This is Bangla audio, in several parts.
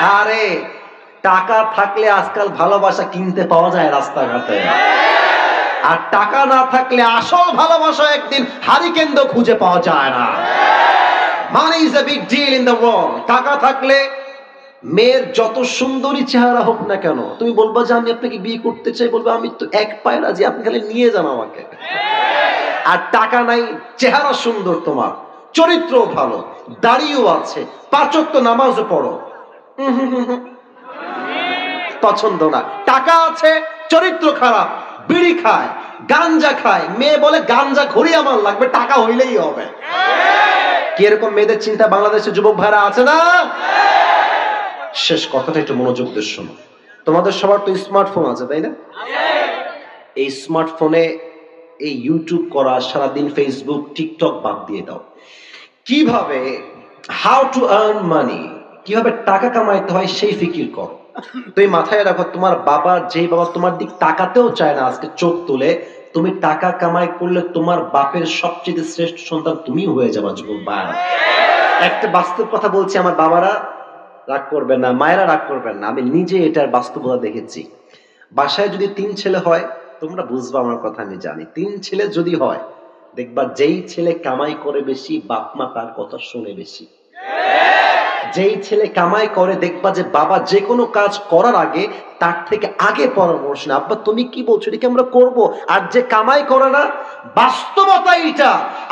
আরে, টাকা থাকলে আজকাল ভালোবাসা কিনতে পাওয়া যায় রাস্তাঘাটে। আর টাকা না থাকলে আসল ভালোবাসা একদিন হারিকেন্দ্র খুঁজে পাওয়া যায় না। Money is a big deal in the world টাকা থাকলে মেয়ের যত সুন্দরী চেহারা হোক না কেন, তুমি বলবা যে আমি আপনাকে বিয়ে করতে চাই, বলব আমি তো এক পায়ে রাজি, আপনি খালি নিয়ে যান আমাকে। আর টাকা নাই, চেহারা সুন্দর তোমার চরিত্র ভালো, দাড়িও আছে পাচক তো নামাজও পড়ো। পছন্দ না। টাকা আছে, চরিত্র খারাপ, বিড়ি খায়, গাঞ্জা খায়। মেয়ে বলে, গাঞ্জা ঘড়ি আমার লাগবে, টাকা হইলেই হবে। কি এরকম মেয়েদের চিন্তা বাংলাদেশের যুবক ভাইরা আছে না? শেষ কথাটা একটু মনোযোগ দিয়ে শোনো। তোমাদের সবার তো স্মার্টফোন আছে, তাই না? এই স্মার্টফোনে এই ইউটিউব করা, সারাদিন ফেসবুক টিকটক বাদ দিয়ে দাও। কীভাবে? হাউ টু আর্ন মানি কীভাবে টাকা কামাইতে হয় সেই ফিকির করো। তুমি মাথায় রাখো, তোমার বাবা যে বাবা তোমার দিক তাকাতেও চায় না আজকে চোখ তুলে, তুমি টাকা কামাই করলে তোমার বাপের সবচেয়ে শ্রেষ্ঠ সন্তান তুমি হয়ে যাবা যুবক ভাই একটা বাস্তব কথা বলছি আমার বাবারা, রাগ করবেন না, মায়েরা রাগ করবেন না, আমি নিজে এটার বাস্তবতা দেখেছি। বাসায় যদি তিন ছেলে হয়, তোমরা বুঝবা আমার কথা আমি জানি। তিন ছেলে যদি হয়, দেখবা যেই ছেলে কামাই করে বেশি, বাপ মা তার কথা শুনে বেশি। যেই ছেলে কামাই করে, দেখবা যে বাবা যে কোনো কাজ করার আগে, তার থেকে আগে পরামর্শ না আব্বা, তুমি কি বলছো? এটাকে আমরা করব? আর যে কামাই করে না, বাস্তবতা এটা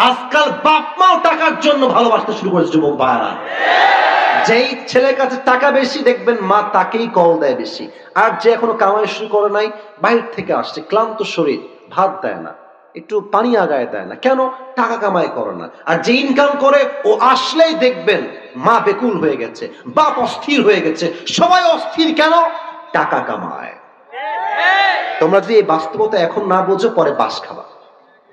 আজকাল বাপ মাও টাকার জন্য ভালোবাসতে শুরু করেছে, যুবক ভাইরা যেই ছেলের কাছে টাকা বেশি, দেখবেন মা তাকেই কল দেয় বেশি। আর যে এখনও কামাই শুরু করে নাই, বাইরে থেকে আসছে, ক্লান্ত শরীর, ভাত দেয় না। একটু পানি আগায় দেয় না। কেন? টাকা কামাই করে না। আর যে ইনকাম করে, ও আসলেই দেখবেন মা বেকুল হয়ে গেছে, বাপ অস্থির হয়ে গেছে। সবাই অস্থির কেন? টাকা কামায়। তোমরা যদি এই বাস্তবতা এখন না বোঝো, পরে বাস খাবা।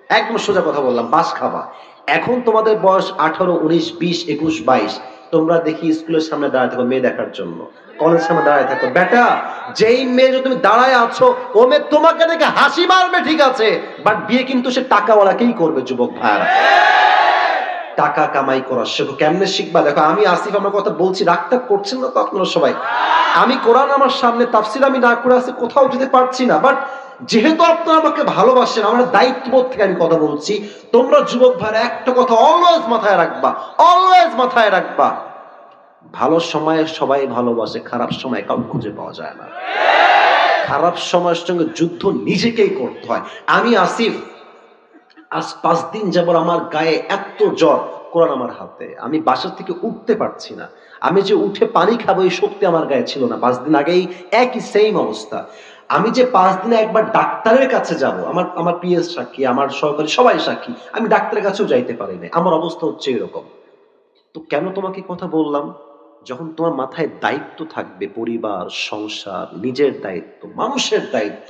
একদম সোজা কথা বললাম, বাস খাবা। এখন তোমাদের বয়স আঠারো, উনিশ, বিশ, একুশ, বাইশ। তোমরা দেখি স্কুলের সামনে দাঁড়ায় থাকো মেয়ে দেখার জন্য। কলেজের সামনে দাঁড়ায় থাকো। বেটা, যেই মেয়ে যদি তুমি দাঁড়ায় আছো, ও মেয়ে তোমাকে দেখে হাসি মারবে, ঠিক আছে। বাট বিয়ে কিন্তু সে টাকাওয়ালাকেই করবে, যুবক ভাইয়ারা টাকা কামাই করা শেখো। কেমনে শিখবা? দেখো, আমি আসিফ আমার কথা বলছি, রাগটা করছেন না তো আপনারা সবাই? আমি কোরআন আমার সামনে, তাফসির আমি না করে আসি, কোথাও যেতে পারছি না। বাট যেহেতু আপনারা আমাকে ভালোবাসেন, আমার দায়িত্ববোধ থেকে আমি কথা বলছি, তোমরা যুবক ভাইরা, একটা কথা অলওয়েজ মাথায় রাখবা অলওয়েজ মাথায় রাখবা। ভালো সময়ে সবাই ভালোবাসে, খারাপ সময় কাউ খুঁজে পাওয়া যায় না। খারাপ সময়ের সঙ্গে যুদ্ধ নিজেকেই করতে হয়। আমি আসিফ, আজ পাঁচ দিন যাবর আমার গায়ে এত জ্বর, কোরআন আমার হাতে। আমি বাসা থেকে উঠতে পারছি না। আমি যে উঠে পানি খাব, এই শক্তি আমার গায়ে ছিল না। পাঁচ দিন আগেই একই সেম অবস্থা। আমি যে পাঁচ দিনে একবার ডাক্তারের কাছে যাব, আমার আমার পিএস সাক্ষী, আমার সহকারী, সবাই সাক্ষী, আমি ডাক্তারের কাছেও যাইতে পারি না আমার অবস্থা হচ্ছে এরকম। তো কেন তোমাকে কথা বললাম? যখন তোমার মাথায় দায়িত্ব থাকবে, পরিবার, সংসার, নিজের দায়িত্ব, মানুষের দায়িত্ব,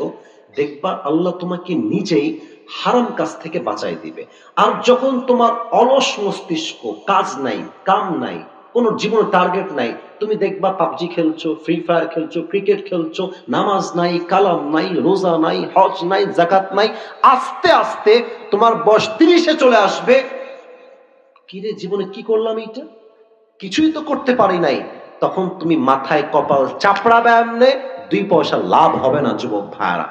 দেখবা আল্লাহ তোমাকে নিজেই হারাম কাজ থেকে বাঁচাই দিবে। আর যখন তোমার অলস মস্তিষ্ক, কাজ নাই, কাম নাই কোনো জীবনে টার্গেট নাই। তুমি দেখবা পাবজি খেলছো ফ্রি ফায়ার খেলছো ক্রিকেট খেলছো নামাজ নাই কালাম নাই রোজা নাই হজ নাই জাকাত নাই আস্তে আস্তে তোমার বয়স তিরিশে চলে আসবে। কিরে জীবনে কি করলাম এইটা? কিছুই তো করতে পারি নাই। তখন তুমি মাথায় কপাল চাপড়াবে এমনে দুই পয়সা লাভ হবে না যুবক ভাইরা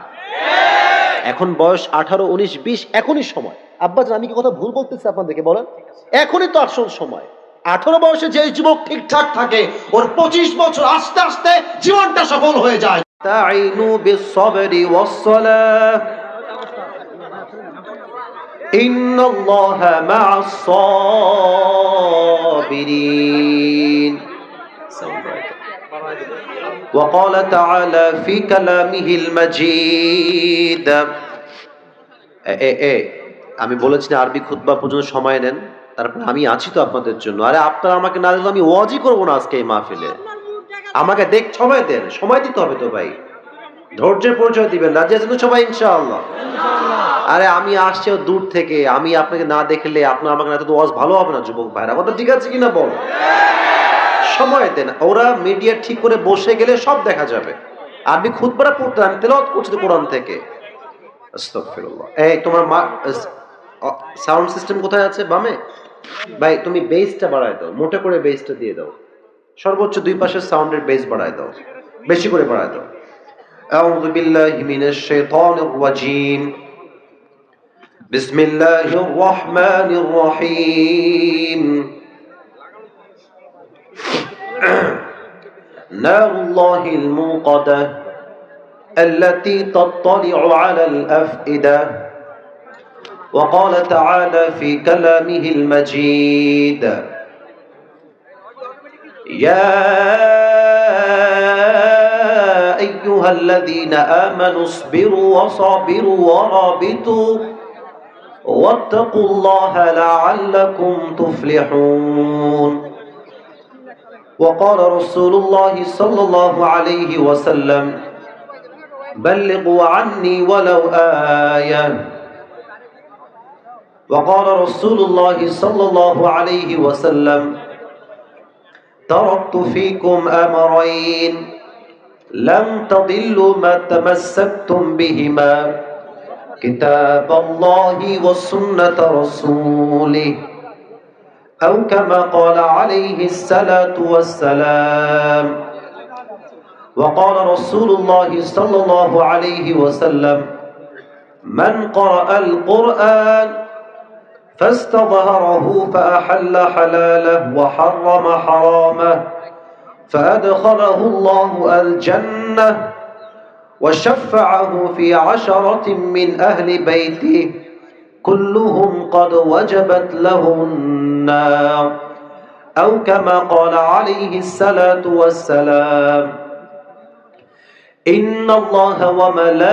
এখন বয়স আঠারো উনিশ বিশ এখনই সময়। আব্বা জান, আমি কি কথা ভুল বলতেছি আপনাদেরকে বলেন? এখনই তো আসল সময়। আঠারো বয়সে যে যুবক ঠিকঠাক থাকে ওর পঁচিশ বছর আস্তে আস্তে জীবনটা সফল হয়ে যায় তাইনু বিসসাবরি ওয়াসসালাহ إن الله مع الصابرين وقال تعالى في كلامه المجيد এ এ এ আমি বলেছি না আরবি খুতবা পর্যন্ত সময় নেন তারপর আমি আছি তো আপনাদের জন্য। আরে আপনারা আমাকে না দিলে আমি ওয়াজই করব না আজকে এই মাহফিলে। আমাকে দেখ সময় দেন, সময় দিতে হবে তো ভাই। ধৈর্যের পরিচয় দিবেন, রাজি আছেন সবাই, ইনশাআল্লাহ। আরে আমি আসছি দূর থেকে, আমি আপনাকে না দেখলে আপনার আমাকে না তো ওয়াজ ভালো হবে না, যুবক ভাইরা। কথা ঠিক আছে কিনা বল? সময় দেন, ওরা মিডিয়া ঠিক করে বসে গেলে সব দেখা যাবে। আরবি খুতবাটা পড়তে আমি তেলাওয়াত করছি কোরআন থেকে। এই, তোমার মা সাউন্ড সিস্টেম কোথায় আছে? বামে? ভাই তুমি বেসটা বাড়ায় দাও মোটা করে বেসটা দিয়ে দাও সর্বোচ্চ দুই পাশের সাউন্ডের বেস বাড়ায় দাও বেশি করে বাড়ায় দাও أعوذ بالله من الشيطان الرجيم بسم الله الرحمن الرحيم نار الله الموقدة التي تطلع على الأفئدة وقال تعالى في كلامه المجيد يا أيها الذين آمنوا اصبروا وصابروا ورابطوا واتقوا الله لعلكم تفلحون. وقال رسول الله صلى الله عليه وسلم بلغوا عني ولو آية. وقال رسول الله صلى الله عليه وسلم تركت فيكم أمرين لم تضلوا ما تمسكتم بهما كتاب الله وسنة رسوله أو كما قال عليه الصلاة والسلام. وقال رسول الله صلى الله عليه وسلم من قرأ القرآن فاستظهره فأحل حلاله وحرم حرامه فأدخله الله الجنة وشفعه في عشرة من أهل بيته كلهم قد وجبت له النار أو كما قال عليه الصلاة والسلام إن الله وملائكته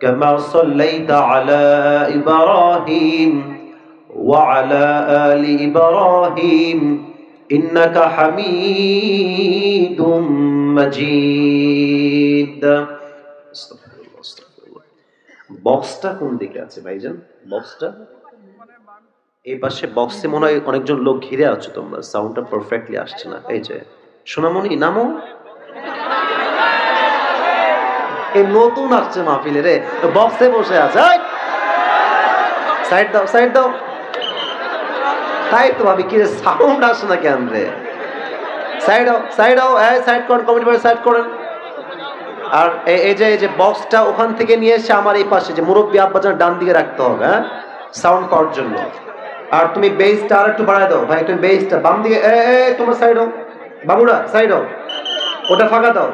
كما صليت على إبراهيم وعلى آل إبراهيم إنك حميد مجيد استغفر الله استغفر الله বক্সটা কোন দিকে আছে ভাইজান বক্সটা এই পাশে বক্সে মনে হয় অনেকজন লোক ঘিরে আছো তোমরা সাউন্ডটা পারফেক্টলি আসছে না এই যে সোনামণি নামো এই নতুন আসছে মাহফিলে রে। বক্সে বসে আছে সাইড দাও সাইড দাও। তাই তো ভাবি, কি সাউন্ড আসে না কেন রে? সাইড দাও সাইড দাও, এই সাইড করেন কমিটি করে সাইড করেন। আর এই যে এই যে বক্সটা ওখান থেকে নিয়ে এসে আমার এই পাশে যে মুরব্বী আব্বাজান ডান দিকে রাখতে হবে হ্যাঁ? সাউন্ড পাওয়ার জন্য। আর তুমি বেসটা আর একটু বাড়ায় দাও। ভাই তুমি বেসটা বাম দিকে, এ তোমার সাইড হোক বাবুরা সাইড হোক ওটা ফাঁকা দাও।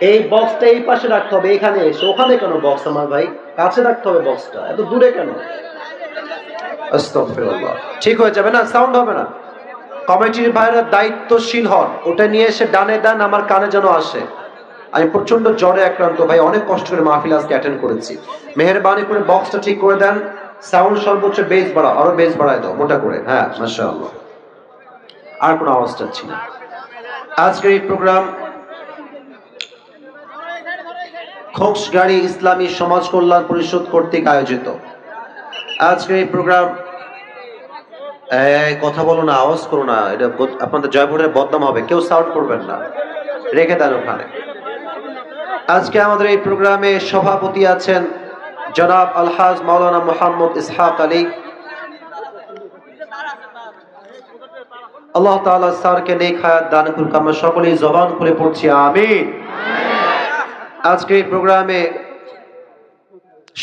এই বক্সটা এই পাশে রাখতে হবে, এখানে এসে। ওখানে কেন বক্স আমার ভাই? কাছে রাখতে হবে বক্সটা এত দূরে কেন? ঠিক হয়ে যাবে না? সাউন্ড হবে না? কমিটির ভাইরা দায়িত্বশীল হন। ওটা নিয়ে এসে ডানে ডান আমার কানে যেন আসে। আমি প্রচণ্ড জ্বরে আক্রান্ত। ভাই, অনেক কষ্ট করে মাহফিল আজকে অ্যাটেন্ড করেছি। মেহেরবানি করে বক্সটা ঠিক করে দেন। সাউন্ড সর্বোচ্চ বেস বাড়া আরও বেস বাড়ায় দাও। মোটা করে। হ্যাঁ মাশাআল্লাহ। আর কোনো আওয়াজ চাচ্ছি না। আজকের এই প্রোগ্রাম খোকসগাড়ি ইসলামী সমাজ কল্যাণ পরিষদ কর্তৃক আয়োজিত। আজকে এই প্রোগ্রাম কথা বলো না, আওয়াজ করো না, এটা আপনাদের জয়পুরের বদনাম হবে, কেউ সাউন্ড করবেন না, রেখে দেন ওখানে। আজকে আমাদের এই প্রোগ্রামে সভাপতি আছেন জনাব আলহাজ মাওলানা মোহাম্মদ ইসহাক আলী। আল্লাহ তাআলা স্যারকে নেক হায়াত দান করুক, আমরা সকলেই জবান খুলে পড়ছি, আমিন। আজকে এই প্রোগ্রামে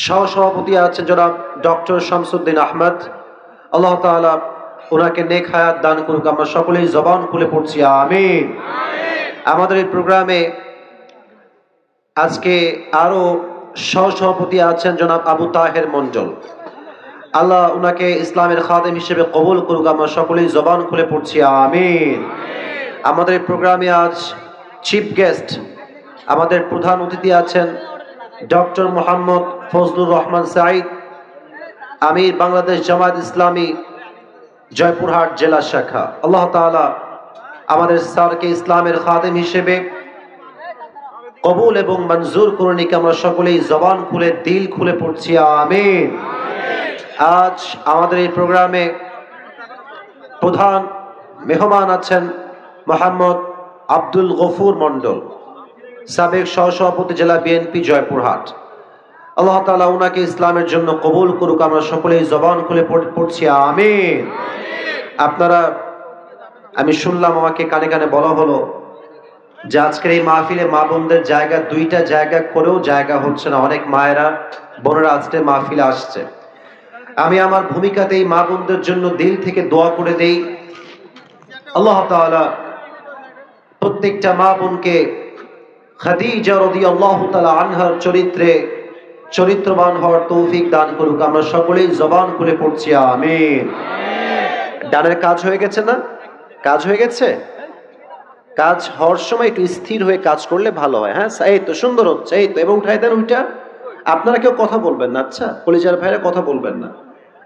সহসভাপতি আছেন জনাব ডক্টর শামসুদ্দিন আহমদ। আল্লাহ তাআলা ওনাকে নেক হায়াত দান করুক আমরা সকলেই জবান খুলে পড়ছি আমিন। আমাদের এই প্রোগ্রামে আজকে আরও সহসভাপতি আছেন জনাব আবু তাহের মন্ডল আল্লাহ উনাকে ইসলামের খাদেম হিসেবে কবুল করুক আমরা সকলেই জবান খুলে পড়ছি আমিন। আমাদের এই প্রোগ্রামে আজ চিফ গেস্ট আমাদের প্রধান অতিথি আছেন ডক্টর মোহাম্মদ ফজলুর রহমান সাইদ আমি বাংলাদেশ জামাত ইসলামী, জয়পুরহাট জেলা শাখা। আল্লাহ তাআলা আমাদের স্যারকে ইসলামের খাদেম হিসেবে কবুল এবং মঞ্জুর করুন একে আমরা সকলেই জবান খুলে, দিল খুলে পড়ছি। আমিন। আজ আমাদের এই প্রোগ্রামে প্রধান মেহমান আছেন মোহাম্মদ আব্দুল গফুর মন্ডল সাবেক সহসভাপতি জেলা বিএনপি জয়পুরহাট। আল্লাহ তাআলা ওনাকে ইসলামের জন্য কবুল করুক, আমরা সকলেই জবান খুলে পড়- পড়ছি, আমিন। আপনারা, আমি শুনলাম আমাকে কানে কানে বলা হলো যে আজকের এই মাহফিলে মা বোনদের জায়গা, দুইটা জায়গা করেও জায়গা হচ্ছে না, অনেক মায়েরা, বোনেরা আজকে মাহফিলে আসছে। আমি আমার ভূমিকাতে এই মা বোনদের জন্য দিল থেকে দোয়া করে দেই। আল্লাহ তাআলা প্রত্যেকটা মা বোনকে খাদিজা রাদিয়াল্লাহু তাআলা আনহার চরিত্রে চরিত্রবান হওয়ার তৌফিক দান করুক। আমরা সকলেই জবান খুলে পড়ছি, আমিন। ডানের কাজ হয়ে গেছে না? কাজ হয়ে গেছে? কাজ হওয়ার সময় একটু স্থির হয়ে কাজ করলে ভালো হয়। হ্যাঁ এই তো সুন্দর হচ্ছে, এই তো। এবং উঠাই দেন ওইটা। আপনারা কেউ কথা বলবেন না আচ্ছা? কলিজার ভাইরা কথা বলবেন না।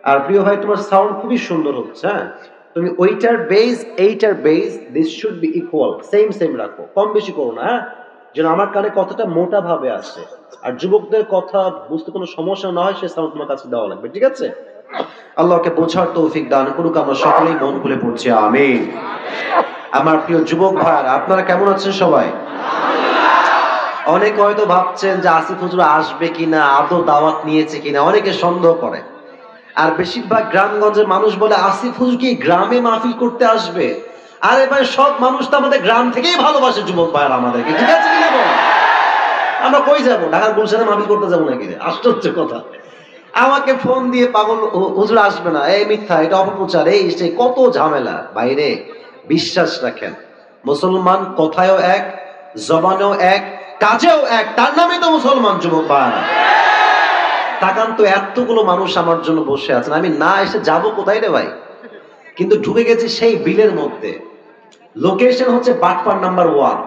আর প্রিয় ভাই, তোমার সাউন্ড খুবই সুন্দর হচ্ছে হ্যাঁ? তুমি ওইটার বেস এইটার base this should be equal same same রাখো। কম বেশি করো না হ্যাঁ? যেন আমার কানে কথাটা মোটা ভাবে আসে। আর যুবকদের কথা বুঝতে কোনো সমস্যা না হয়, সে সাউন্ড তোমার কাছে দেওয়া লাগবে, ঠিক আছে? আল্লাহকে বোঝার তৌফিক দান করুক, আমরা সকলেই মন খুলে পড়ছি, আমিন। আমার প্রিয় যুবক ভাইরা আপনারা কেমন আছেন সবাই? অনেকে হয়তো ভাবছেন যে আসিফ হুজুর আসবে কিনা, আদৌ দাওয়াত নিয়েছে কিনা, অনেকে সন্দেহ করে। আর বেশিরভাগ গ্রামগঞ্জের মানুষ বলে, আসিফ হুজুর কি গ্রামে মাহফিল করতে আসবে? আর ভাই সব মানুষ তো আমাদের গ্রাম থেকেই ভালোবাসে যুবক ভাইরা আমাদেরকে। ঠিক আছে কিনা বল? আমরা কই যাব? ঢাকার গুলশানে মাহফিল করতে যাব নাকি? আশ্চর্য কথা। আমাকে ফোন দিয়ে পাগল হুজুর আসবে না। এই মিথ্যা, এটা অপপ্রচার, এই সে কত ঝামেলা। বাইরে বিশ্বাস রাখেন, মুসলমান কথায়ও এক, জবানেও এক, কাজেও এক, তার নামে তো মুসলমান যুবক ভাই তাকান তো, এতগুলো মানুষ আমার জন্য বসে আছেন। আমি না এসে যাব কোথায় রে ভাই? কিন্তু ঢুকে গেছি সেই বিলের মধ্যে। লোকেশন হচ্ছে বাটপার নাম্বার ওয়ান।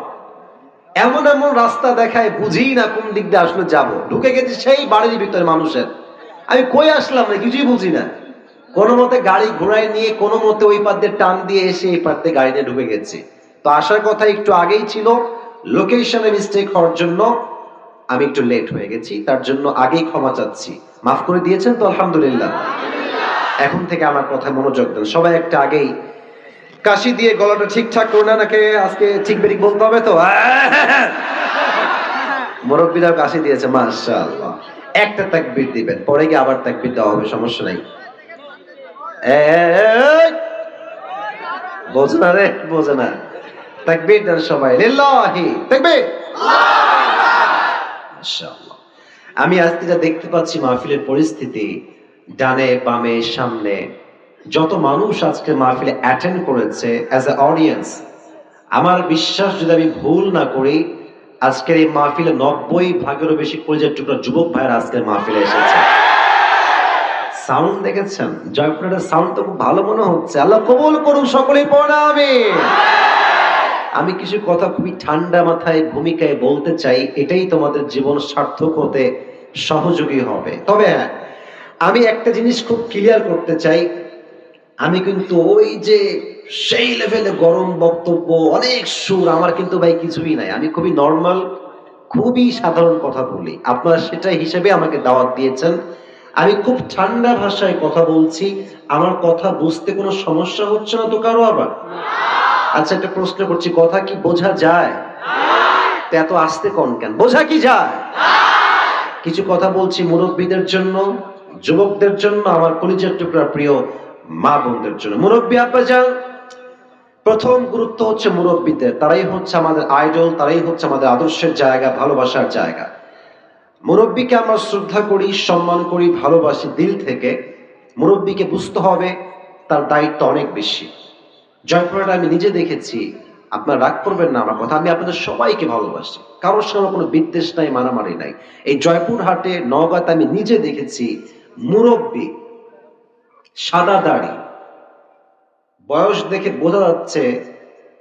এমন এমন রাস্তা দেখায় বুঝি না কোন দিক দিয়ে আসলে যাব। ঢুকে গেছি সেই বাড়ির ভিতরে মানুষের। আমি কই আসলাম না কিছুই বুঝি না। কোনো মতে গাড়ি ঘোড়ায় নিয়ে, কোনো মতে ওই পার দিয়ে টান দিয়ে এসে এই দিয়ে গাড়ি নিয়ে ঢুকে গেছি। তো আসার কথা একটু আগেই ছিল। লোকেশনে মিস্টেক হওয়ার জন্য আমি একটু লেট হয়ে গেছি। তার জন্য আগেই ক্ষমা চাচ্ছি। মাফ করে দিয়েছেন তো, আলহামদুলিল্লাহ। এখন থেকে আমার কথায় মনোযোগ দেন। সবাই একটা আগেই কাশি দিয়ে গলাটা ঠিকঠাক করে না নাকি আজকে ঠিক বেরিক বলতে হবে তো? মুরব্বীরাও কাশি দিয়েছে মাশাআল্লাহ। একটা তাকবীর দিবেন পরে গিয়ে আবার তাকবীর দেওয়া হবে সমস্যা নাই। বোঝে না রে বোঝে না। তাকবীর দেন সবাই লিল্লাহি তাকবীর! মাশাআল্লাহ। আমি আজকে যা দেখতে পাচ্ছি মাহফিলের পরিস্থিতি ডানে বামে সামনে যত মানুষ আজকে মাহফিলে অ্যাটেন্ড করেছে অ্যাজ এ অডিয়েন্স আমার বিশ্বাস যদি আমি ভুল না করি, আজকের এই মাহফিলে নব্বই ভাগেরও বেশি কলেজের টুকরা যুবক ভাইয়ের আজকের মাহফিলে এসেছে। সাউন্ড দেখেছেন? জয়পুরের সাউন্ড তো খুব ভালো মনে হচ্ছে। আল্লাহ কবুল করুন সকলেই পড়াবে আমি কিছু কথা খুবই ঠান্ডা মাথায়, ভূমিকায় বলতে চাই, এটাই তোমাদের জীবন সার্থক হতে সহযোগী হবে। তবে হ্যাঁ আমি একটা জিনিস খুব ক্লিয়ার করতে চাই আমি কিন্তু ওই যে সেই লেভেলে গরম বক্তব্য, অনেক সুর আমার কিন্তু ভাই কিছুই নাই। আমি খুবই নর্মাল খুবই সাধারণ কথা বলি। আপনারা সেটা হিসেবে আমাকে দাওয়াত দিয়েছেন। আমি খুব ঠান্ডা ভাষায় কথা বলছি। আমার কথা বুঝতে কোনো সমস্যা হচ্ছে না তো কারও আবার? আচ্ছা একটা প্রশ্ন করছি, কথা কি বোঝা যায়? এত আসতে কন কেন? বোঝা কি যায়? কিছু কথা বলছি মুরব্বীদের জন্য, যুবকদের জন্য, আমার কলিজার টুকরা প্রিয়। মা বোনদের জন্য। মুরব্বী আপা যান, প্রথম গুরুত্ব হচ্ছে মুরব্বীদের। তারাই হচ্ছে আমাদের আইডল, তারাই হচ্ছে আমাদের আদর্শের জায়গা, ভালোবাসার জায়গা। মুরব্বীকে আমরা শ্রদ্ধা করি, সম্মান করি, ভালোবাসি দিল থেকে। মুরব্বীকে বুঝতে হবে তার দায়িত্ব অনেক বেশি। জয়পুরহাটে আমি নিজে দেখেছি, আপনার রাগ করবেন না আমার কথা, আমি আপনাদের সবাইকে ভালোবাসি। কারোর সঙ্গে কোনো বিদ্বেষ নাই, মারামারি নাই। এই জয়পুরহাটে, নওগাঁতে আমি নিজে দেখেছি মুরব্বী সাদা দাড়ি। বয়স দেখে বোঝা যাচ্ছে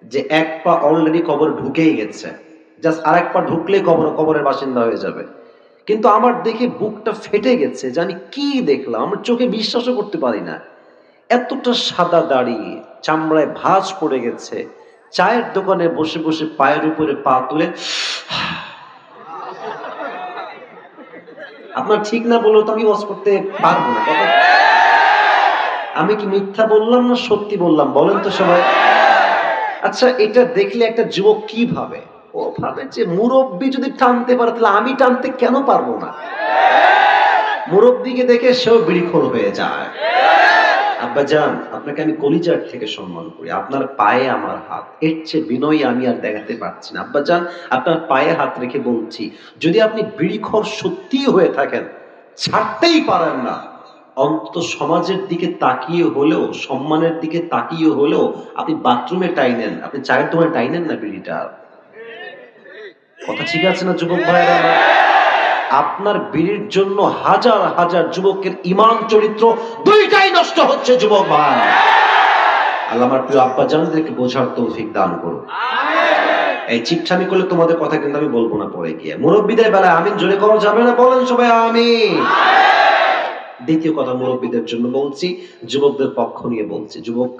যে এক পা অলরেডি কবর ঢুকেই গেছে। জাস্ট আর এক পা ঢুকলেই কবর, কবরের বাসিন্দা হয়ে যাবে। কিন্তু আমার দেখে বুকটা ফেটে গেছে জানি কি দেখলাম? আমার চোখে বিশ্বাসও করতে পারি না। এতটা সাদা দাড়ি, চামড়ায় ভাঁজ পড়ে গেছে। চায়ের দোকানে বসে বসে পায়ের উপরে পা তুলে আপনার ঠিক না বললেও তো আমি ওয়াজ করতে পারব না। আমি কি মিথ্যা বললাম না সত্যি বললাম? বলেন তো সবাই। আচ্ছা এটা দেখলে একটা যুবক কি ভাবে? ও ভাবে যে মুরব্বী যদি টানতে পারে, তাহলে আমি টানতে কেন পারব না? মুরব্বীকে দেখে সেও বিড়িখোর হয়ে যায়। আব্বা যান, আপনাকে আমি কলিজার থেকে সম্মান করি। আপনার পায়ে আমার হাত। এর চেয়ে বিনয়ী আমি আর দেখাতে পারছি না। আব্বা যান, আপনার পায়ে হাত রেখে বলছি, যদি আপনি বিড়িখোর সত্যিই হয়ে থাকেন, ছাড়তেই পারেন না। অন্ত সমাজের দিকে তাকিয়ে হলেও, সম্মানের দিকে তাকিয়ে হলেও আপনি বাথরুমে টাইনেন। আপনি চায়ের দোকানে টাইনেন না বিড়িটা? কথা ঠিক আছে না, যুবক ভাইয়েরা? আপনার বিড়ির জন্য হাজার হাজার যুবকের ইমান, চরিত্র দুইটাই নষ্ট হচ্ছে, যুবক ভাই। আল্লাহ আমার প্রিয় আব্বা জানদেরকে বোঝার তৌফিক দান করুন। এই চিপছামি করলে তোমাদের কথা কিন্তু আমি বলব না পরে গিয়ে। মুরব্বীদের বেলায় আমিন জোরে করা যাবে না? বলেন সবাই আমিন। দ্বিতীয় কথা মুরব্বীদের জন্য বলছি, যুবকদের পক্ষ নিয়ে বলছি। যুবক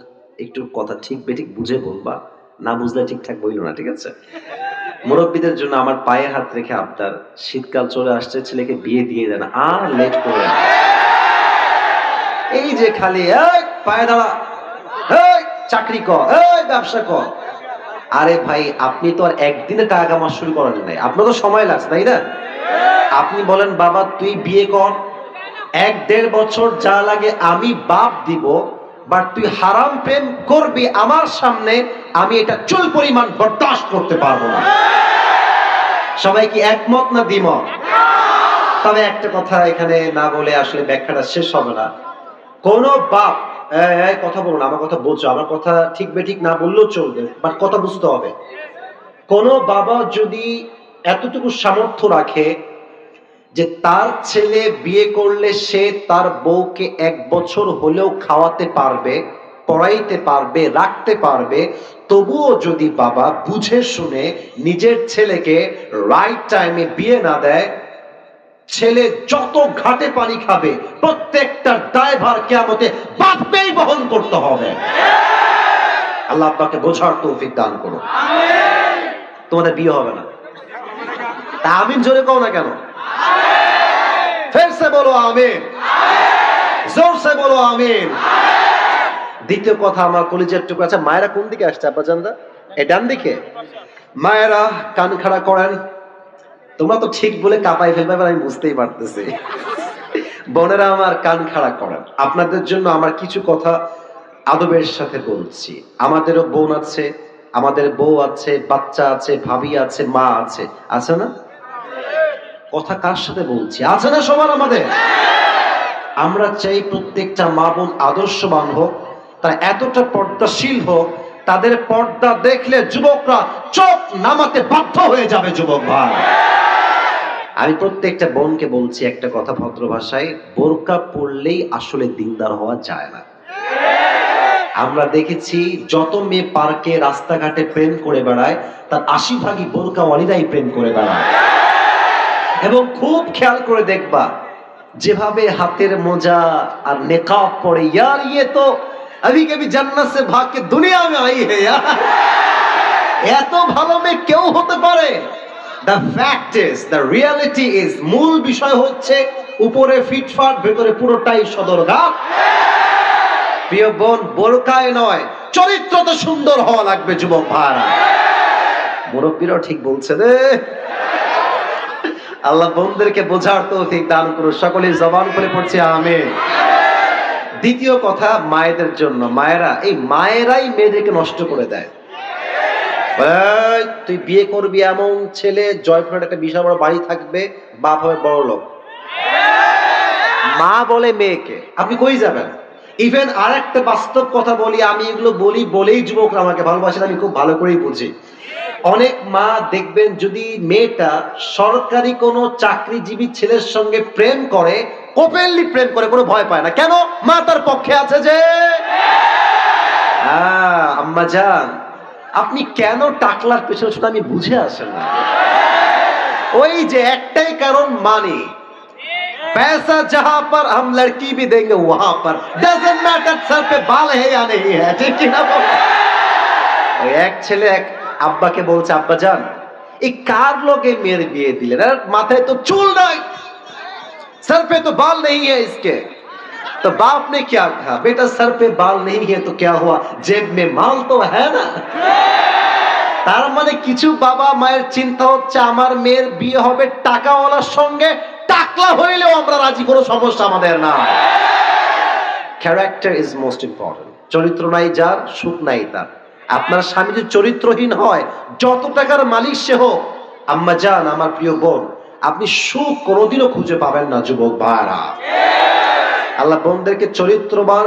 একটু কথা ঠিক বেঠিক বুঝে বলবা, না বুঝলে ঠিকঠাক বইল না, ঠিক আছে? মুরব্বীদের জন্য আমার পায়ে হাত রেখে আবদার, শীতকাল চলে আসছে, ছেলেকে বিয়ে দিয়ে দেন, আর লেট করে এই যে খালি, এই পায়ে দাঁড়া চাকরি কর ব্যবসা কর। আরে ভাই, আপনি তো আর একদিনে টাকা কামা শুরু করেন নাই। আপনার তো সময় লাগছে, তাই না? আপনি বলেন, বাবা, তুই বিয়ে কর এক দেড় বছর যা লাগে আমি বাপ দিব বাট তুই হারাম প্রেম করবি আমার সামনে, আমি এটা চুল পরিমাণ বরদাস্ত করতে পারব না। সবাই কি একমত না দ্বিমত? তবে একটা কথা এখানে না বলে আসলে ব্যাখ্যাটা শেষ হবে না। কোন বাপ কথা বলুন আমার কথা বলছো, আমার কথা ঠিক বে ঠিক না বললেও চলবে বাট কথা বুঝতে হবে। কোন বাবা যদি এতটুকু সামর্থ্য রাখে যে তার ছেলে বিয়ে করলে সে তার বউকে এক বছর হলেও খাওয়াতে পারবে পড়াইতে পারবে রাখতে পারবে। তবুও যদি বাবা বুঝে শুনে নিজের ছেলেকে রাইট টাইমে বিয়ে না দেয় ছেলে যত ঘাটে পানি খাবে প্রত্যেকটার দায়ভার কেমতে বাপকেই বহন করতে হবে। আল্লাহ আপনাকে বোঝার তৌফিক দান করো তোমাদের বিয়ে হবে না। তা আমিন জোরে কও না কেন? ফের সে বলো আমিন। জোর সে বলো আমিন। দ্বিতীয় কথা আমার কলিজের টুকু আছে। মায়েরা কোন দিকে আসছে, আব্বা জানদা? এই ডান দিকে? মায়েরা কান খাড়া করেন। তোমরা তো ঠিক বলে কাপাই ফেলবে আমি বুঝতেই পারতেছি। বোনেরা আমার কান খাড়া করেন। আপনাদের জন্য আমার কিছু কথা আদবের সাথে বলছি। আমাদেরও বোন আছে, আমাদের বউ আছে, বাচ্চা আছে, ভাবি আছে, মা আছে। আছে না? কথা কার সাথে বলছি? আছে না সবার আমাদের? আমরা চাই প্রত্যেকটা মা বোন আদর্শবান হোক, তারা এতটা পর্দাশীল হোক, তাদের পর্দা দেখলে যুবকরা চোখ নামাতে বাধ্য হয়ে যাবে, যুবক ভাই। আমি প্রত্যেকটা বোনকে বলছি একটা কথা ভদ্র ভাষায়, বোরকা পড়লেই আসলে দিনদার হওয়া যায় না। আমরা দেখেছি যত মেয়ে পার্কে রাস্তাঘাটে প্রেম করে বেড়ায়, তার আশি ভাগই বোরকাওয়ালিরাই প্রেম করে বেড়ায়। এবং খুব খেয়াল করে দেখবা, যেভাবে হাতের মোজা আর নেকাব পরে ইয়ার ইয়ে তো, আমি কবি জান্নাত সে ভাগকে দুনিয়া মে আই হে এত ভালো মে কেউ হতে পারে? The fact is the reality is মূল বিষয় হচ্ছে উপরে ফিটফাট ভেতরে পুরোটাই সদরগা প্রিয় বোন, বোরকায় নয়, চরিত্র তো সুন্দর হওয়া লাগবে, যুবক ভাড়া মুরব্বীরাও ঠিক বলছে রে। আল্লাহ বোনদেরকে বোঝার তৌফিক দান করুন। সকলে জবান করে পড়ছে, আমিন। দ্বিতীয় কথা, মায়েদের জন্য। মায়েরা, এই মায়েরাই মেয়েদেরকে নষ্ট করে দেয়। তুই বিয়ে করবি এমন ছেলে জয়পুরের একটা বিশাল বড় বাড়ি থাকবে, বাপ হবে বড় লোক। মা বলে মেয়েকে, আপনি কই যাবেন? ইভেন আর একটা বাস্তব কথা বলি, আমি এগুলো বলি বলেই যুবকরা আমাকে ভালোবাসেন, আমি খুব ভালো করেই বুঝি। অনেক মা দেখবেন যদি মেয়েটা সরকারি কোনো চাকরিজীবী ছেলের সঙ্গে প্রেম করে ওপেনলি প্রেম করে কোনো ভয় পায় না কেন মা তার পক্ষে আছে যে আহ, আম্মা যান আপনি কেন টাকলার পেছনে শুধু আমি বুঝে আসেন না ওই যে একটা একটাই কারণ মানি पैसा जहां पर हम लड़की भी देंगे वहां पर डजेंट मैटर सर पे बाल है या नहीं है ঠিক কি না বলো? ওই এক ছেলে এক আব্বাকে বলছে আব্বা যান এই কার লোকে মেয়ের বিয়ে দিলেন আর মাথায় তো চুল নাই सर पे तो बाल नहीं है इसके तो बाप ने क्या कहा बेटा सर पे बाल नहीं है तो क्या हुआ जेब में माल तो है ना তার মানে কিছু বাবা মায়ের চিন্তা হচ্ছে আমার মেয়ের বিয়ে হবে টাকাওয়ালার সঙ্গে টাকলা হইলেও আমরা রাজি কোনো সমস্যা আমাদের না ক্যারেক্টার ইজ মোস্ট ইম্পর্টেন্ট চরিত্র নাই যার সুখ নাই তার আপনার স্বামী যদি চরিত্রহীন হয়, যত টাকার মালিক সে হোক, আম্মা যান আমার প্রিয় বোন, আপনি সুখ কোনোদিনও খুঁজে পাবেন না, যুবক ভাইরা। আল্লাহ বোনদেরকে চরিত্রবান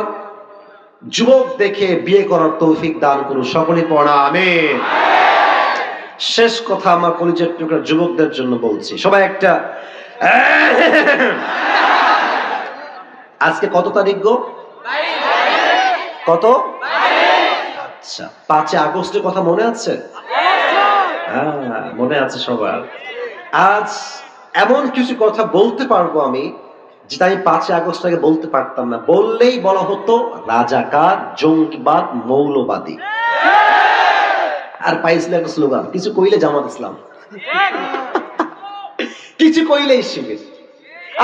যুবক দেখে বিয়ে করার তৌফিক দান করুন সকলে পড়া আমি শেষ কথা আমার কলিজের টুকরা যুবকদের জন্য বলছি। সবাই একটা, আজকে কত তারিখ গো? কত? আচ্ছা পাঁচে আগস্টের কথা মনে আছে? হ্যাঁ মনে আছে সবার। আজ এমন কিছু কথা বলতে পারব আমি, যেটা আমি পাঁচই আগস্ট আগে বলতে পারতাম না। বললেই বলা হতো, রাজাকার, জঙ্গিবাদ, মৌলবাদী। আর পাইছিল একটা স্লোগান, কিছু কইলে জামাত ইসলাম। কিছু কইলেই শিবির।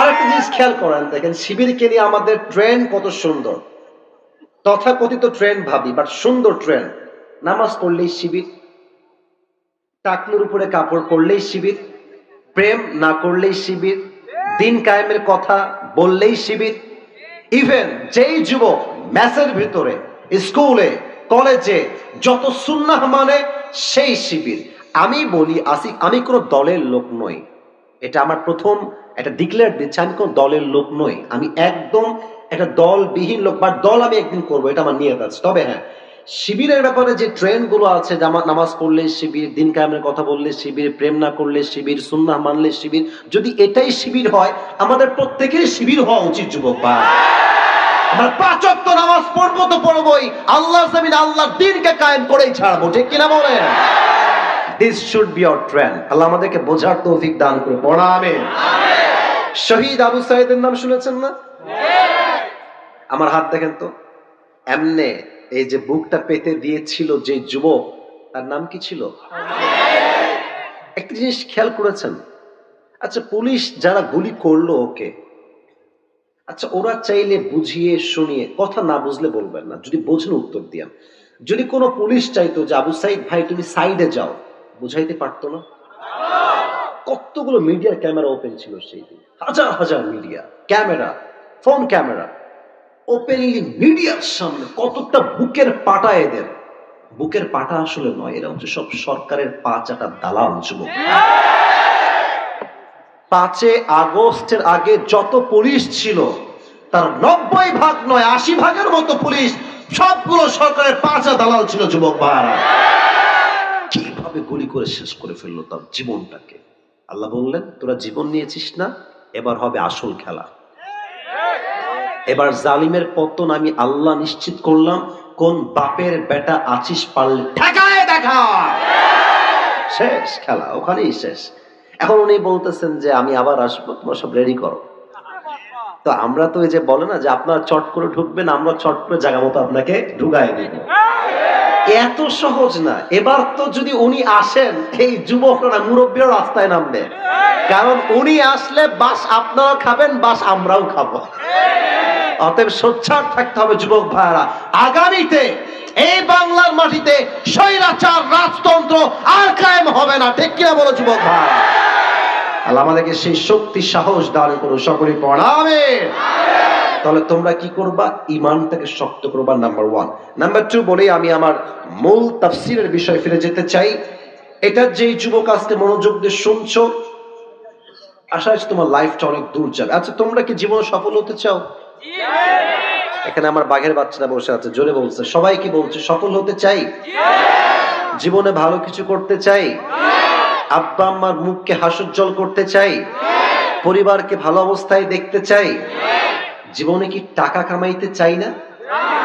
আর একটা জিনিস খেয়াল করেন, দেখেন, শিবিরকে নিয়ে আমাদের ট্রেন কত সুন্দর। তথাকথিত ট্রেন ভাবি বাট সুন্দর ট্রেন। নামাজ পড়লেই শিবির, টাকনুর উপরে কাপড় পরলেই শিবির, প্রেম না করলেই শিবির, দিন কায়েমের কথা বললেই শিবির। ইভেন যেই যুবক ম্যাসের ভিতরে, স্কুলে, কলেজে যত সুন্নাহ মানে সেই শিবির। আমি বলি, আসি, আমি কোনো দলের লোক নই। এটা আমার প্রথম একটা ডিক্লেয়ার দিচ্ছে, আমি কোনো দলের লোক নই। আমি একদম একটা দলবিহীন লোক, বা দল আমি একদিন করব, এটা আমার নিয়ত আছে। তবে হ্যাঁ শিবিরের ব্যাপারে যে ট্রেন্ডগুলো আছে, জামা- নামাজ পড়লে শিবির, দিন কায়েমের কথা বললে শিবির, প্রেম না করলে শিবির, সুন্নাহ মানলে শিবির, যদি এটাই শিবির হয়, আমাদের প্রত্যেকের শিবির হওয়া উচিত, যুবক বা আমরা পাঁচ ওয়াক্ত নামাজ পড়ব তো পড়বোই আল্লাহ জমিন আল্লাহ দিনকে কায়েম করেই ছাড়বো, ঠিক কিনা বলেন? This should be our trend Allah আমাদেরকে বোঝার তৌফিক দান করে পড়া, আমিন। শহীদ আবু সাইদের নাম শুনেছেন না? আমার হাত দেখেন তো। এমনে এই যে বুকটা পেতে দিয়েছিল যে যুবক, তার নাম কি ছিল? একটা জিনিস খেয়াল করেছেন? আচ্ছা পুলিশ যারা গুলি করল ওকে আচ্ছা ওরা চাইলে বুঝিয়ে শুনিয়ে, কথা না বুঝলে বলবেন না, যদি বোঝেন উত্তর দিয়ান যদি কোনো পুলিশ চাইতো যে, আবু সাইদ ভাই, তুমি সাইডে যাও বুঝাইতে পারতো না? কতগুলো মিডিয়ার ক্যামেরা ওপেন ছিল সেই দিন। হাজার হাজার media, camera, phone camera. Openly মিডিয়ার সামনে কতটা বুকের পাটা এদের? বুকের পাটা আসলে নয়, এরা হচ্ছে সব সরকারের পা চাটা দালাল যুবক। পাঁচে আগস্টের আগে যত পুলিশ ছিল, তার নব্বই ভাগ নয়, আশি ভাগের মতো পুলিশ, সবগুলো সরকারের পাঁচা দালাল ছিল যুবক ভাইরা। কীভাবে গুলি করে শেষ করে ফেলল তার জীবনটাকে? আল্লাহ বললেন, তোরা জীবন নিয়েছিস না, এবার হবে আসল খেলা। এবার জালিমের পতন আমি আল্লাহ নিশ্চিত করলাম, কোন বাপের বেটা আছিস পারলে ঠেকায় দেখা। শেষ খেলা, ওখানেই শেষ। এখন উনি বলতেছেন যে, আমি আবার আসব, তোমরা সব রেডি করো। তো আমরা তো এই যে বলে না যে, আপনারা চট করে ঢুকবেন, আমরা চট করে জায়গা মতো আপনাকে ঢুকাই দিব। এত সহজ না। এবার তো যদি উনি আসেন, এই যুবকরা, মুরব্বীরা রাস্তায় নামবে। কারণ উনি আসলে বাস আপনারা খাবেন, বাস আমরাও খাব। অতএব সোচ্চার থাকতে হবে যুবক ভাইরা আগামীতে এই বাংলার মাটিতে স্বৈরাচার, রাজতন্ত্র আর কায়েম হবে না। ঠিক কিনা বলো যুবক ভাই? আল্লাহ আমাদেরকে সেই শক্তি, সাহস দান করো সকলে পড়াবে তাহলে তোমরা কি করবা? ইমানটাকে শক্ত করবা নাম্বার ওয়ান নাম্বার টু বলেই আমি আমার মূল তাফসিরের বিষয় ফিরে যেতে চাই। এটা যেই যুবক আজকে মনোযোগ দিয়ে শুনছো, আশা আছে তোমার লাইফটা অনেক দূর যাবে। আচ্ছা তোমরা কি জীবনে সফল হতে চাও? এখানে আমার বাঘের বাচ্চারা বসে আছে জোরে বলছে। সবাই কি বলছে? সফল হতে চাই? জীবনে ভালো কিছু করতে চাই? আব্বা আম্মার মুখকে হাসুজ্জ্বল করতে চাই? পরিবারকে ভালো অবস্থায় দেখতে চাই? জীবনে কি টাকা কামাইতে চাই না?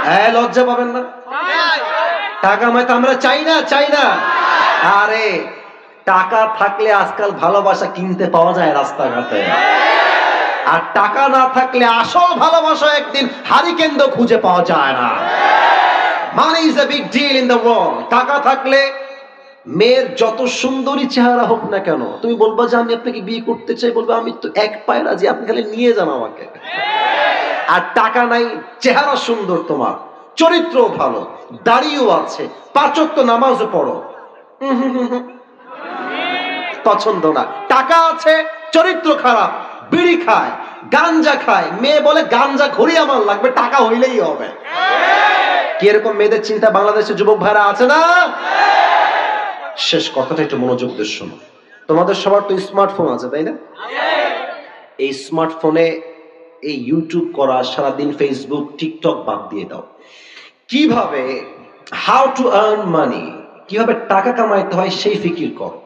হ্যাঁ লজ্জা পাবেন না? টাকা কামাইতে আমরা চাই না চাই না। আরে টাকা থাকলে আজকাল ভালোবাসা কিনতে পাওয়া যায় রাস্তাঘাটে। আর টাকা না থাকলে আসল ভালোবাসা একদিন হারিকেন্দ্র খুঁজে পাওয়া যায় না। Money is a big deal in the world টাকা থাকলে মেয়ের যত সুন্দরী চেহারা হোক না কেন, তুমি বলবা যে আমি আপনাকে বিয়ে করতে চাই, বলবে আমি তো এক পায়ে রাজি, আপনি খালি নিয়ে যান আমাকে। আর টাকা নাই, চেহারা সুন্দর তোমার চরিত্র ভালো, দাড়িও আছে, পাচক তো নামাজও পড়ো। পছন্দ না। টাকা আছে, চরিত্র খারাপ বিড়ি খায়, গাঞ্জা খায়। মেয়ে বলে, গাঞ্জা ঘুরি আমার লাগবে, টাকা হইলেই হবে। কি এরকম মেয়েদের চিন্তা বাংলাদেশের যুবক ভাইরা আছে না? শেষ কথাটা একটু মনোযোগ দিয়ে শোনো। তোমাদের সবার তো স্মার্টফোন আছে, তাই না? এই স্মার্টফোনে এই ইউটিউব করা, সারাদিন ফেসবুক টিকটক বাদ দিয়ে দাও। কীভাবে হাউ টু আর্ন মানি কীভাবে টাকা কামাইতে হয় সেই ফিকির করো।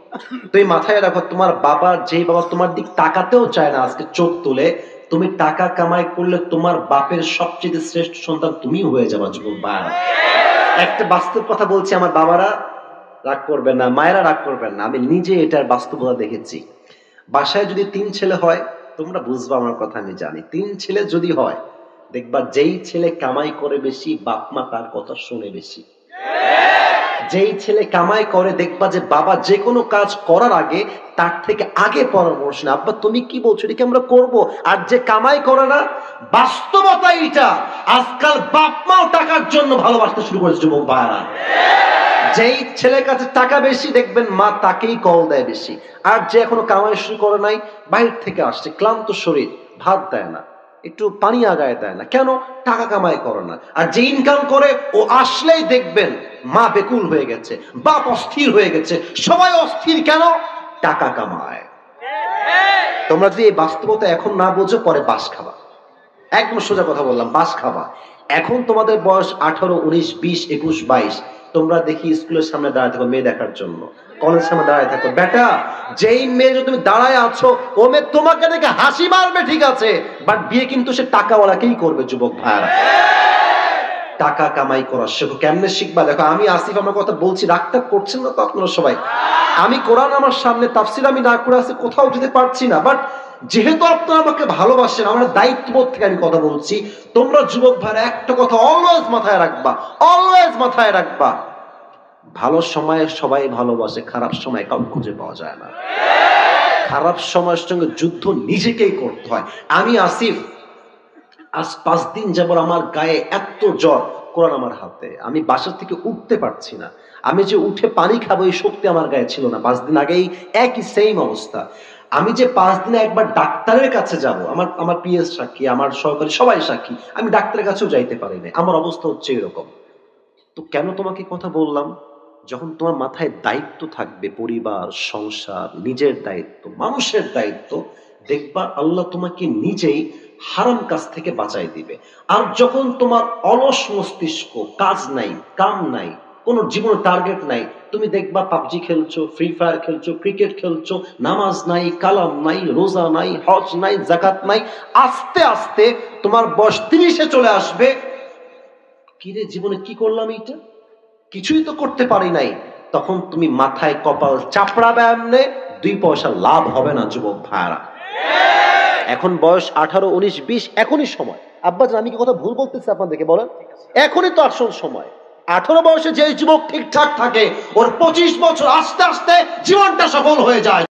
তুমি মাথায় রাখো তোমার বাবা যেই বাবা তোমার দিক তাকাতেও চায় না আজকে চোখ তুলে, তুমি টাকা কামাই করলে তোমার বাপের সবচেয়ে শ্রেষ্ঠ সন্তান তুমি হয়ে যাবা যুবক একটা বাস্তব কথা বলছি আমার বাবারা, রাগ করবেন না, মায়েরা রাগ করবেন না, আমি নিজে এটার বাস্তবতা দেখেছি। বাসায় যদি তিন ছেলে হয়, তোমরা বুঝবা আমার কথা, আমি জানি। তিন ছেলে যদি হয়, দেখবা যেই ছেলে কামাই করে বেশি বাপ মা তার কথা শুনে বেশি। যেই ছেলে কামাই করে, দেখবা যে বাবা যে কোনো কাজ করার আগে, তার থেকে আগে পরামর্শ না আব্বা, তুমি কি বলছো? এটাকে আমরা করব? আর যে কামাই করে না, বাস্তবতা এটা আজকাল বাপ মাও টাকার জন্য ভালোবাসতে শুরু করেছে, যুবক ভাইরা যেই ছেলের কাছে টাকা বেশি, দেখবেন মা তাকেই কল দেয় বেশি। আর যে এখনও কামাই শুরু করে নাই বাইরে থেকে আসছে, ক্লান্ত শরীর, ভাত দেয় না। একটু পানি আগায় দেয় না। কেন? টাকা কামাই করে না। আর যে ইনকাম করে, ও আসলেই দেখবেন মা বেকুল হয়ে গেছে, বাপ অস্থির হয়ে গেছে। সবাই অস্থির কেন? টাকা কামায়। তোমরা যদি এই বাস্তবতা এখন না বোঝো, পরে বাস খাবা। একদম সোজা কথা বললাম, বাস খাবা। এখন তোমাদের বয়স আঠারো, উনিশ, বিশ, একুশ, বাইশ। তোমরা দেখি স্কুলের সামনে দাঁড়ায় থাকো মেয়ে দেখার জন্য। কলেজ সামনে দাঁড়ায় থাকো। বেটা, যেই মেয়ে যদি তুমি দাঁড়ায় আছো, ও মেয়ে তোমাকে দেখে হাসি মারবে, ঠিক আছে। বাট বিয়ে কিন্তু সে টাকাওয়ালাকেই করবে, যুবক ভাইয়ারা। টাকা কামাই করা শেখো। কেমনে শিখবা? দেখো, আমি আসিফ আমার কথা বলছি রাগটা করছেন না তো আপনারা সবাই? আমি কোরআন আমার সামনে, তাফসির আমি না করে আসি কোথাও যেতে পারছি না। বাট যেহেতু আপনারা আমাকে ভালোবাসেন, আমার দায়িত্ববোধ থেকে আমি কথা বলছি, তোমরা যুবক ভাইরা, একটা কথা অলওয়েজ মাথায় রাখবা অলওয়েজ মাথায় রাখবা। ভালো সময়ে সবাই ভালোবাসে, খারাপ সময় কাউ খুঁজে পাওয়া যায় না। খারাপ সময়ের সঙ্গে যুদ্ধ নিজেকেই করতে হয়। আমি আসিফ, আজ পাঁচ দিন যাবর আমার গায়ে এত জ্বর, কোরআন আমার হাতে। আমি বাসা থেকে উঠতে পারছি না। আমি যে উঠে পানি খাব, এই শক্তি আমার গায়ে ছিল না। পাঁচ দিন আগেই একই সেম অবস্থা। আমি যে পাঁচ দিনে একবার ডাক্তারের কাছে যাব, আমার আমার পিএস সাক্ষী, আমার সহকারী সবাই সাক্ষী, আমি ডাক্তারের কাছেও যাইতে পারি না আমার অবস্থা হচ্ছে এরকম। তো কেন তোমাকে কথা বললাম? যখন তোমার মাথায় দায়িত্ব থাকবে, পরিবার, সংসার, নিজের দায়িত্ব, মানুষের দায়িত্ব, দেখবা আল্লাহ তোমাকে নিজেই হারাম কাজ থেকে বাঁচাই দিবে। আর যখন তোমার অলস মস্তিষ্ক, কাজ নাই, কাম নাই কোনো জীবনে টার্গেট নাই। তুমি দেখবা পাবজি খেলছো ফ্রি ফায়ার খেলছো ক্রিকেট খেলছো, নামাজ নাই, কালাম নাই, রোজা নাই, হজ নাই জাকাত নাই, আস্তে আস্তে তোমার বয়স তিরিশে চলে আসবে। কিরে জীবনে কি করলাম এইটা? কিছুই তো করতে পারি নাই। তখন তুমি মাথায় কপাল চাপড়া ব্যায়ামনে দুই পয়সা লাভ হবে না, যুবক ভাইরা এখন বয়স আঠারো, উনিশ, বিশ, এখনই সময়। আব্বাজান, আমি কি কথা ভুল বলতেছি আপনাদেরকে, বলেন? এখনই তো আসল সময়। আঠারো বয়সে যে যুবক ঠিকঠাক থাকে, ওর পঁচিশ বছর আস্তে আস্তে জীবনটা সফল হয়ে যায়।